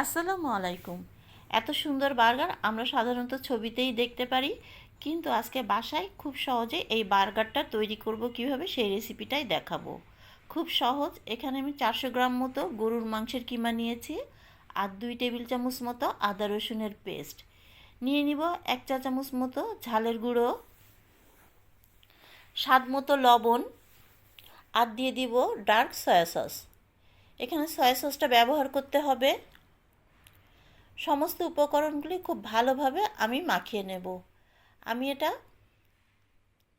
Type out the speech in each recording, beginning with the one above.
আসসালামু আলাইকুম। এত সুন্দর বার্গার আমরা সাধারণত ছবিতেই দেখতে পারি, কিন্তু আজকে বাসায় খুব সহজে এই বার্গারটা তৈরি করব কীভাবে সেই রেসিপিটাই দেখাবো। খুব সহজ, এখানে আমি চারশো গ্রাম মতো গরুর মাংসের কিমা নিয়েছি, আর দুই টেবিল চামচ মতো আদা রসুনের পেস্ট। নিয়ে নিব এক চা চামচ মতো ঝালের গুঁড়ো, স্বাদ মতো লবণ, আর দিয়ে দিব ডার্ক সয়া সস। এখানে সয়া সসটা ব্যবহার করতে হবে সমস্ত উপকরণগুলি খুব ভালোভাবে আমি মাখিয়ে নেব। আমি এটা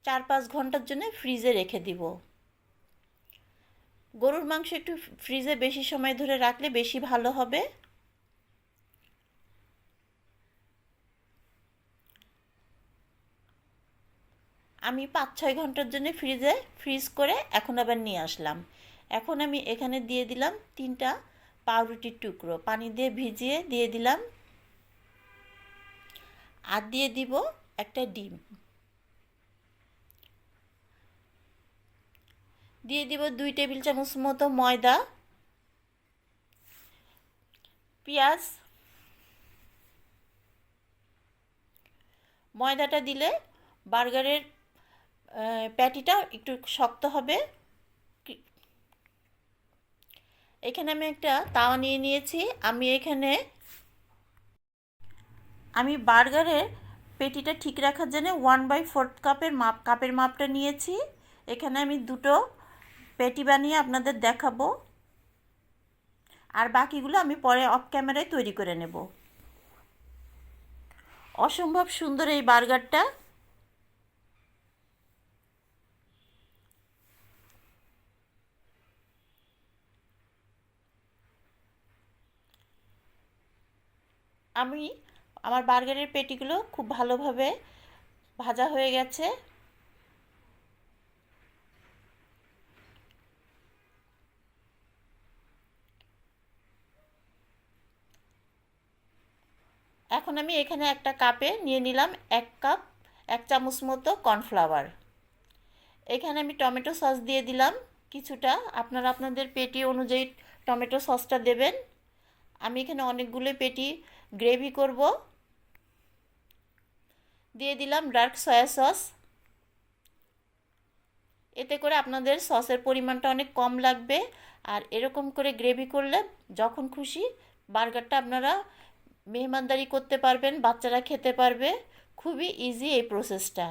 চার পাঁচ ঘণ্টার জন্য ফ্রিজে রেখে দিব। গরুর মাংস একটু ফ্রিজে বেশি সময় ধরে রাখলে বেশি ভালো হবে। আমি পাঁচ ছয় ঘণ্টার জন্য ফ্রিজে, ফ্রিজ করে এখন আবার নিয়ে আসলাম। এখন আমি এখানে দিয়ে দিলাম তিনটা পাউরুটির টুকরো। পানি দিয়ে ভিজিয়ে দিয়ে দিলাম। আর দিয়ে দিব একটা ডিম। দিয়ে দিব দুই টেবিল চামচ মতো ময়দা, পেঁয়াজ। ময়দাটা দিলে বার্গারের প্যাটিটা একটু শক্ত হবে। এখানে আমি একটা তাওয়া নিয়ে নিয়েছি। আমি এখানে আমি বার্গারের পেটিটা ঠিক রাখার জন্য ওয়ান বাই ফোর্থ কাপের মাপ কাপের মাপটা নিয়েছি। এখানে আমি দুটো পেটি বানিয়ে আপনাদের দেখাবো। আর বাকিগুলো আমি পরে অফ ক্যামেরায় তৈরি করে নেব। অসম্ভব সুন্দর এই বার্গারটা। আমি আমার বার্গারের পেটিগুলো খুব ভালোভাবে ভাজা হয়ে গেছে। এখন আমি এখানে একটা কাপে নিয়ে নিলাম এক কাপ, এক চামচ মতো কর্নফ্লাওয়ার। এখানে আমি টমেটো সস দিয়ে দিলাম কিছুটা। আপনারা আপনাদের পেটি অনুযায়ী টমেটো সসটা দেবেন। আমি এখানে অনেকগুলো পেটি গ্রেভি করব। দিয়ে দিলাম ডার্ক সয়া সস। এতে করে আপনাদের সসের পরিমাণটা অনেক কম লাগবে। আর এরকম করে গ্রেভি করলে যখন খুশি বার্গারটা আপনারা মেহমানদারি করতে পারবেন, বাচ্চারা খেতে পারবে। খুবই ইজি এই প্রসেসটা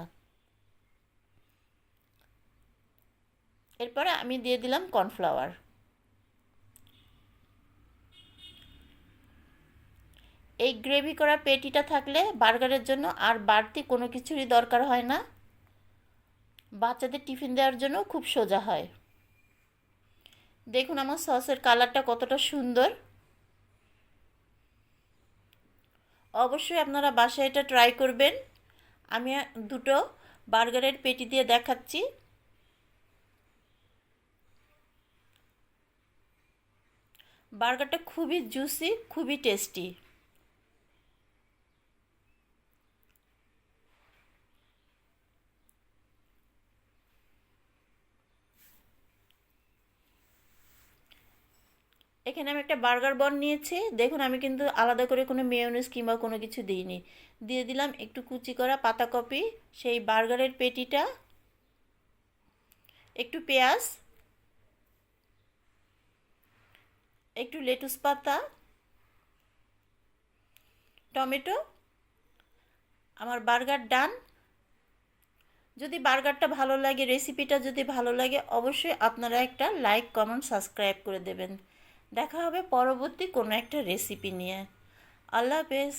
এরপরে আমি দিয়ে দিলাম কর্নফ্লাওয়ার এই গ্রেভি করা পেটিটা থাকলে বার্গারের জন্য আর বাড়তি কোনো কিছুরই দরকার হয় না। বাচ্চাদের টিফিন দেওয়ার জন্য খুব সোজা হয়। দেখুন আমার সসের কালারটা কতটা সুন্দর। অবশ্যই আপনারা বাসায় এটা ট্রাই করবেন। আমি দুটো বার্গারের পেটি দিয়ে দেখাচ্ছি। বার্গারটা খুবই জুসি খুবই টেস্টি এখানে আমি একটা বার্গার বন নিয়েছি। দেখুন, আমি কিন্তু আলাদা করে কোনো মেয়নিজ কিংবা কোনো কিছু দিইনি। দিয়ে দিলাম একটু কুচি করা পাতাকপি সেই বার্গারের পেটিটা, একটু পেঁয়াজ, একটু লেটুস পাতা, টমেটো, আমার বার্গার ডান। যদি বার্গারটা ভালো লাগে, রেসিপিটা যদি ভালো লাগে, অবশ্যই আপনারা একটা লাইক, কমেন্ট, সাবস্ক্রাইব করে দেবেন। দেখা হবে পরবর্তী কোনো একটা রেসিপি নিয়ে। আল্লাহ হাফেজ।